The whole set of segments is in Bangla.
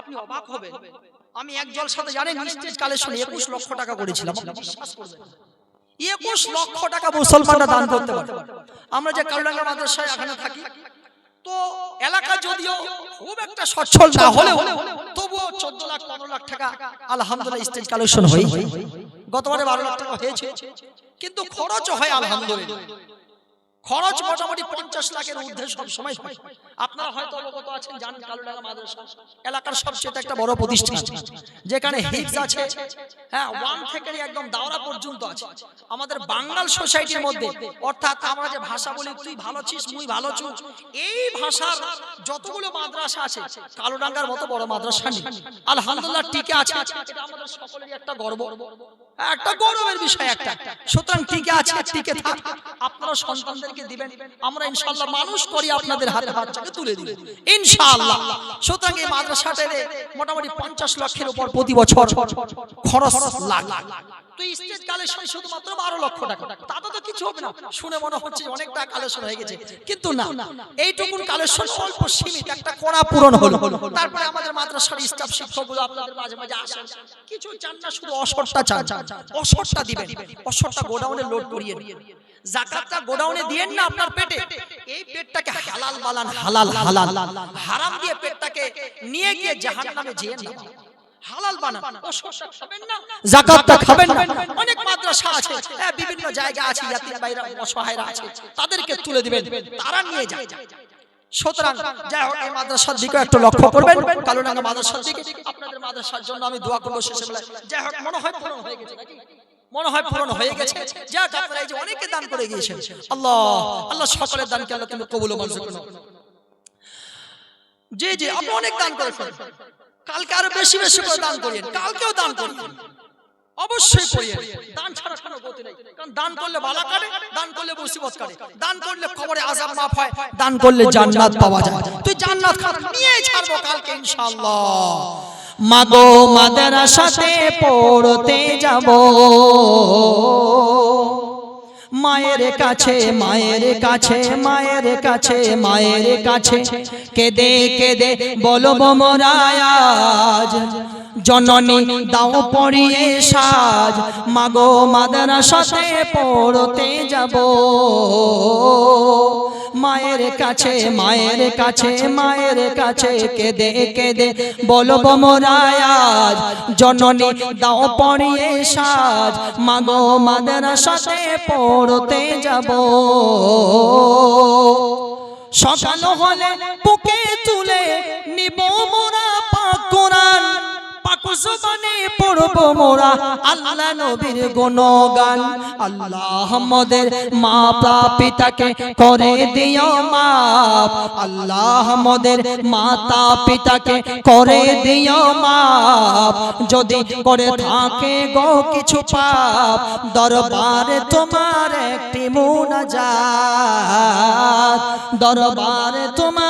আপনি অবাক হবেন। আমি এক জলসাতে জানেন স্টেজ কালেকশন একুশ লক্ষ টাকা করেছিলাম। আপনি বিশ্বাস করবেন। একুশ লক্ষ টাকা মুসলমানরা দান করতে পারে আমরা যে কালুডাঙ্গা মাদ্রাসায় এখানে থাকি তো এলাকা যদিও খুব একটা সচ্ছল না হলেও তবুও চোদ্দ লাখ পনেরো লাখ টাকা আলহামদুলিল্লাহ স্টেজ কালেকশন হয়ে গতবারে বারো লাখ টাকা হয়েছে কিন্তু খরচ হয় আলহামদুলিল্লাহ। খরচ মোটামুটি পঞ্চাশ লাখের ঊর্ধ্বে সব সময় হয়। আপনারা হয়তো অবগত আছেন জানেন কালুডাঙ্গা মাদ্রাসা এলাকার সবচেয়ে একটা বড় প্রতিষ্ঠান। যেখানে হিপস আছে। হ্যাঁ ওয়ান থেকে একদম দাওরা পর্যন্ত আছে। আমাদের বাঙ্গাল সোসাইটির মধ্যে। অর্থাৎ আমরা যে ভাষা বলি তুই ভালো ছিস মুই ভালো চু এই ভাষার যতগুলো মাদ্রাসা আছে কালুডাঙ্গার মতো বড় মাদ্রাসা নেই। আলহামদুলিল্লাহ টিকে আছে। এটা আমাদের সকলেরই একটা গর্ব। একটা গৌরবের বিষয় একটা। সুতরাং টিকে আছে। টিকে থাক আপনারা সন্তানদেরকে দিবেন আমরা ইনশাআল্লাহ মানুষ করি আপনাদের হাতে বাচ্চাকে তুলে দিব ইনশাআল্লাহ। সুতরাং এই মাদ্রাসাটাতে মোটামুটি পঞ্চাশ লক্ষের উপর প্রতি বছর খরচ লাগে। তো স্টেজ কালেকশন শুধুমাত্র বারো লক্ষ টাকা। তাতে তো কিছু হবে না। শুনে মনে হচ্ছে কালেকশন হয়ে গেছে। কিন্তু না এইটুকুন কালেকশন অল্প সীমিত। একটা কোনা পূরণ হলো। তারপরে আমাদের মাদ্রাসার স্টাফ শিক্ষকগুলো আপনাদের মাঝে মাঝে আসেন। কিছু চান না শুধু অসরটা চান। অসরটা দিবেন। অসরটা গোডাউনে লোড করিয়ে জাকাতটা গোডাউনে দিয়েন না আপনার পেটে। এই পেটটাকে হালাল বালান হালাল হালাল হারাম দিয়ে পেটটাকে নিয়ে গিয়ে জাহান্নামে যেয়ে না। হালাল বানান। অসরটা খাবেন না। জাকাতটা খাবেন না। অনেক মাদ্রাসা আছে। হ্যাঁ, বিভিন্ন জায়গা আছে। ইয়াতিম ভাইরা অসহায়রা আছে। তাদেরকে তুলে দিবেন। তারা নিয়ে যায় সুতরাং যাই হোক এই মাদ্রাসার দিকে একটু লক্ষ্য করবেন। মাদ্রাসার দিকে আপনাদের মাদ্রাসার জন্য আমি দোয়া করব শেষে বেলায় যাই হোক মনে হয় পূরণ হয়ে গেছে নাকি? মনে হয় পূরণ হয়ে গেছে। যাক আপনারা এই যে অনেকে দান করে গিয়েছেন। আল্লাহ আল্লাহ সকলের দানকে আল্লাহ তুমি কবুল ও মঞ্জুর করো। জি জি আপনি অনেক দান করেছেন। কালকে আরও বেশি বেশি করে দান করিয়েন। কালকেও দান করিয়েন। অবশ্যই করিয়েন। দান ছাড়া কোনো গতি নেই। কারণ দান করলে বালা কাটে দান করলে মুসিবত কাটে। দান করলে কবরে আযাব মাফ হয় দান করলে জান্নাত পাওয়া যায়। তুই জান্নাত নিয়ে ছাড়বো কালকে ইনশাআল্লাহ। মাগো মাদ্রাসাতে পড়তে যাব। মায়ের কাছে মায়ের কাছে মায়ের কাছে মায়ের কাছে। কেদে কেদে বলব মোরায়াজ জননী দাও পড়িয়ে সাজ। মাগো মাদ্রাসাতে পড়তে যাব। মায়ের কাছে মায়ের কাছে মায়ের কাছে কেদে কেদে বলো মোরায়াজ জননী দাও পড়িয়ে সাজ মাগো মাদ্রাসাতে পড়তে যাব। সকাল হলে বুকে তুলে নিব জবানে পড়ব মোরা আল্লাহ নবীর গুণগান। আল্লাহ আমাদের পিতাকে করে দিও মাপ। আল্লাহ আমাদের মাতা পিতাকে করে দিও মাপ। যদি করে থাকে গো কিছু পাপ, দরবারে তোমার একটি মুনাজাত। দরবারে তোমার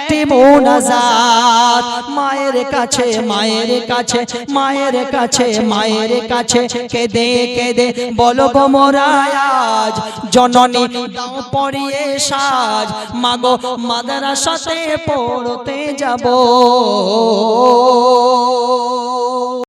একটি মোনাজাত মায়ের কাছে মায়ের কাছে মায়ের কাছে মায়ের কাছে। কেদে কেদে বলো গো মোরায়াজ জননী দাও পড়িয়ে সাজ। মাগো মাদ্রাসাতে পড়তে যাব।